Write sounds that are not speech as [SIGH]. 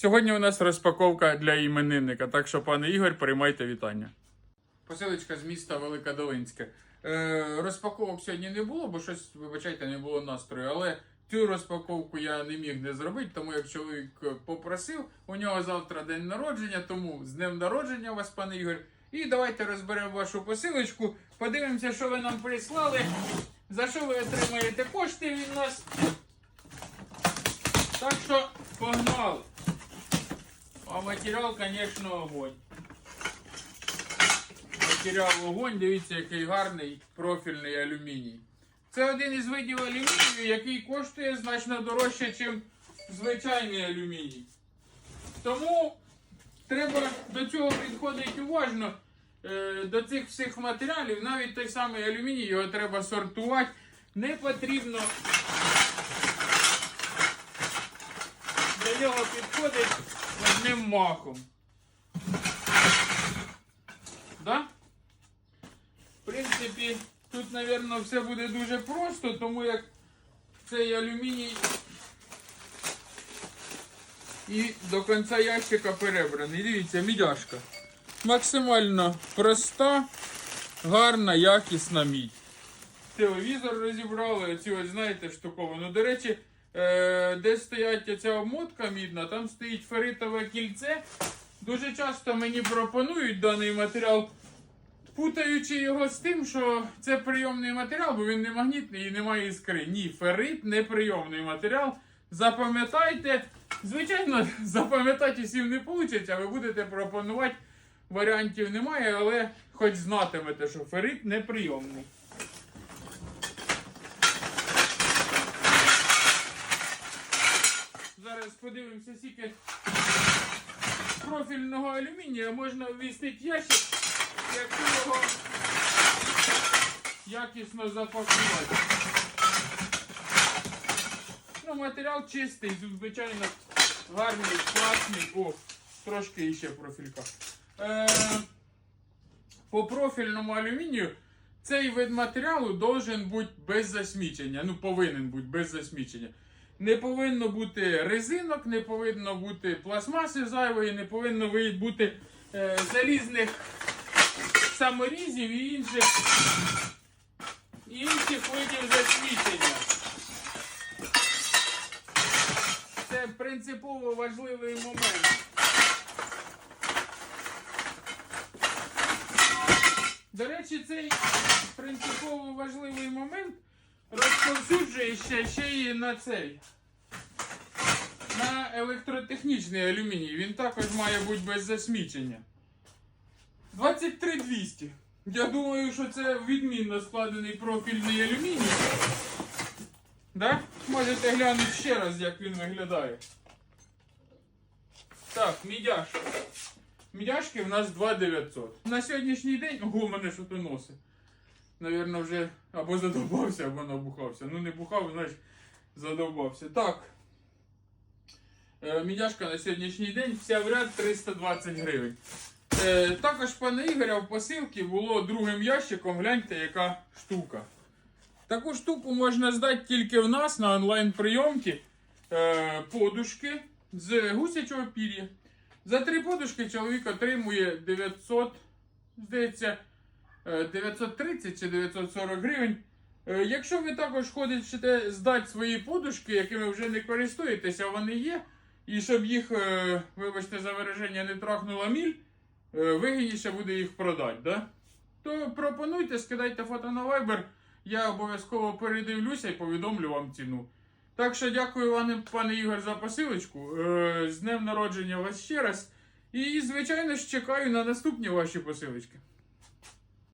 Сьогодні у нас розпаковка для іменинника, так що, пане Ігор, приймайте вітання. Посилочка з міста Великодолинське. Е, розпаковок сьогодні не було, бо щось, вибачайте, не було настрою, але цю розпаковку я не міг не зробити, тому як чоловік попросив, у нього завтра день народження, тому з днем народження вас, пане Ігор. І давайте розберемо вашу посилочку, подивимося, що ви нам прислали, за що ви отримаєте кошти від нас. Так що погнали. А матеріал, звісно, огонь. Матеріал огонь, дивіться, який гарний профільний алюміній. Це один із видів алюмінію, який коштує значно дорожче, ніж звичайний алюміній. Тому треба до цього підходити уважно. Е, До цих всіх матеріалів, навіть той самий алюміній, його треба сортувати. Не потрібно до нього підходить одним махом. Да? В принципі, тут, мабуть, все буде дуже просто, тому як цей алюміній і до кінця ящика перебраний. Дивіться, мідяшка. Максимально проста, гарна, якісна мідь. Телевізор розібрали, оці ось, знаєте, штуковину. До речі, де стоять ця обмотка мідна, там стоїть ферритове кільце. Дуже часто мені пропонують даний матеріал, путаючи його з тим, що це прийомний матеріал, бо він не магнітний і немає іскри. Ні, феррит не прийомний матеріал. Запам'ятайте, звичайно, [LAUGHS] запам'ятати всім не вийде, а ви будете пропонувати. Варіантів немає, але хоч знатимете, що феррит неприйомний. Подивимося, скільки профільного алюмінія можна вмістити ящик, якщо його якісно запакувати. Ну, матеріал чистий, звичайно, гарний, класний. О, трошки іще профілька. Е, по профільному алюмінію цей вид матеріалу должен бути без засмічення. Ну, повинен бути без засмічення. Не повинно бути резинок, не повинно бути пластмаси зайвої, не повинно бути е, залізних саморізів і інших, інших видів засмічення. Це принципово важливий момент. До речі, цей принципово важливий момент розповсюджує ще, ще і на цей. На електротехнічний алюміній. Він також має бути без засмічення. 23200. Я думаю, що це відмінно складений профільний алюміній. Да? Можете глянути ще раз, як він виглядає. Так, мідяшка. Мідяшки в нас 2900. На сьогоднішній день. Ого, мене що то носить. Навірно, вже або задовбався, або набухався. Ну не бухав, значить задовбався. Так. Е, Мідяшка на сьогоднішній день вся в ряд 320 гривень. Е, також пане Ігоря в посилці було другим ящиком. Гляньте, яка штука. Таку штуку можна здати тільки в нас на онлайн-прийомці. Е, подушки з гусячого пір'я. За три подушки чоловік отримує 900, здається, 930 чи 940 гривень. Е, Якщо ви також хочете здати свої подушки, якими вже не користуєтеся, вони є. І щоб їх, е, вибачте, за вираження не трахнула міль, е, вигідніше буде їх продати. Да? То пропонуйте, скидайте фото на Viber. Я обов'язково передивлюся і повідомлю вам ціну. Так що дякую вам, пане Ігор, за посилочку. Е, З днем народження вас ще раз. І, звичайно ж, чекаю на наступні ваші посилочки.